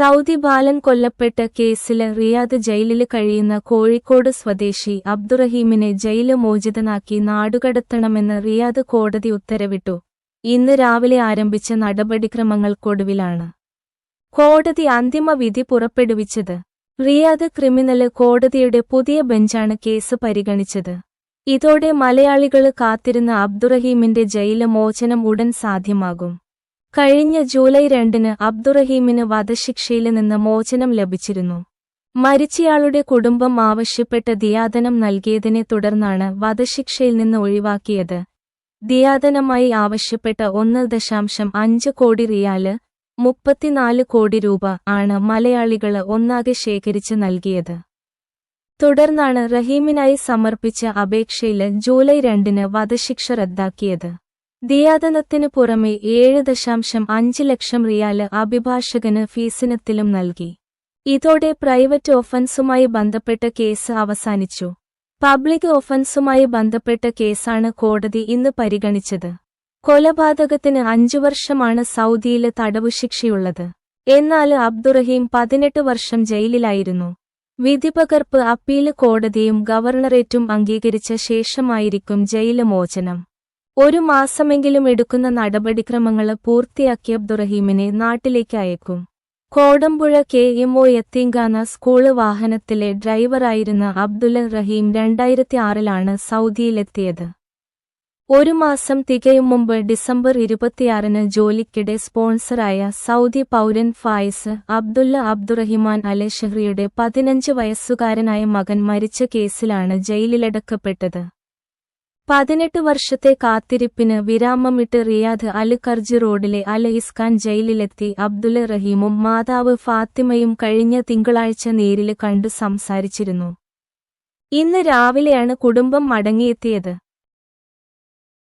Saudi ബാലൻ കൊല്ലപ്പെട്ട കേസിൽ Riyadh ജയിലിൽ കഴിയുന്ന കോഴിക്കോട് സ്വദേശി അബ്ദുറഹീമിനെ ജയിൽ മോചിതനാക്കി നാടുകടത്തണമെന്ന് റിയാദ് കോടതി ഉത്തരവിട്ടു. ഇന്ന് രാവിലെ ആരംഭിച്ച നടപടിക്രമങ്ങൾക്കൊടുവിലാണ് കോടതി അന്തിമ വിധി പുറപ്പെടുവിച്ചത്. റിയാദ് ക്രിമിനൽ കോടതിയുടെ പുതിയ ബെഞ്ചാണ് കേസ് പരിഗണിച്ചത്. ഇതോടെ മലയാളികൾ കാത്തിരുന്ന അബ്ദുറഹീമിന്റെ ജയിൽ മോചനം ഉടൻ സാധ്യമാകും. കഴിഞ്ഞ ജൂലൈ രണ്ടിന് അബ്ദുറഹീമിന് വധശിക്ഷയിൽ നിന്ന് മോചനം ലഭിച്ചിരുന്നു. മരിച്ചയാളുടെ കുടുംബം ആവശ്യപ്പെട്ട ദിയാദനം നൽകിയതിനെ തുടർന്നാണ് വധശിക്ഷയിൽ നിന്ന് ഒഴിവാക്കിയത്. ദിയാദനമായി ആവശ്യപ്പെട്ട ഒന്ന് ദശാംശം അഞ്ച് കോടി റിയാൽ മുപ്പത്തിനാല് കോടി രൂപ ആണ് മലയാളികൾ ഒന്നാകെ ശേഖരിച്ച് നൽകിയത്. തുടർന്നാണ് റഹീമിനായി സമർപ്പിച്ച അപേക്ഷയിൽ ജൂലൈ രണ്ടിന് വധശിക്ഷ റദ്ദാക്കിയത്. ദിയാദനത്തിനു പുറമെ ഏഴ് ദശാംശം അഞ്ച് ലക്ഷം റിയാൽ അഭിഭാഷകന് ഫീസിനത്തിലും നൽകി. ഇതോടെ പ്രൈവറ്റ് ഓഫൻസുമായി ബന്ധപ്പെട്ട കേസ് അവസാനിച്ചു. പബ്ലിക് ഓഫൻസുമായി ബന്ധപ്പെട്ട കേസാണ് കോടതി ഇന്ന് പരിഗണിച്ചത്. കൊലപാതകത്തിന് അഞ്ചു വർഷമാണ് സൗദിയിലെ തടവുശിക്ഷയുള്ളത് എന്നാൽ അബ്ദുറഹീം പതിനെട്ട് വർഷം ജയിലിലായിരുന്നു. വിധിപകർപ്പ് അപ്പീൽ കോടതിയും ഗവർണറേറ്റും അംഗീകരിച്ച ശേഷമായിരിക്കും ജയിൽ മോചനം ഒരു മാസമെങ്കിലും എടുക്കുന്ന നടപടിക്രമങ്ങൾ പൂർത്തിയാക്കി അബ്ദുറഹീമിനെ നാട്ടിലേക്ക് അയക്കും. Kodampuzha K M O യത്തീങ്കാന school വാഹനത്തിലെ ഡ്രൈവറായിരുന്ന അബ്ദുല്ല റഹീം രണ്ടായിരത്തി ആറിലാണ് സൗദിയിലെത്തിയത്. ഒരു മാസം തികയും മുമ്പ് ഡിസംബർ ഇരുപത്തിയാറിന് ജോലിക്കിടെ സ്പോൺസറായ സൗദി പൗരൻ ഫായിസ് അബ്ദുല്ല അബ്ദുറഹിമാൻ അലെ ഷെഹ്റിയുടെ പതിനഞ്ച് വയസ്സുകാരനായ മകൻ മരിച്ച കേസിലാണ് ജയിലിലടക്കപ്പെട്ടത്. പതിനെട്ട് വർഷത്തെ കാത്തിരിപ്പിന് വിരാമമിട്ട് റിയാദ് അൽ കർജി റോഡിലെ അൽ ഇസ്കാൻ ജയിലിലെത്തി. അബ്ദുല്ല റഹീമും മാതാവ് ഫാത്തിമയും കഴിഞ്ഞ തിങ്കളാഴ്ച നേരിൽ കണ്ടു സംസാരിച്ചിരുന്നു. ഇന്ന് രാവിലെയാണ് കുടുംബം മടങ്ങിയെത്തിയത്.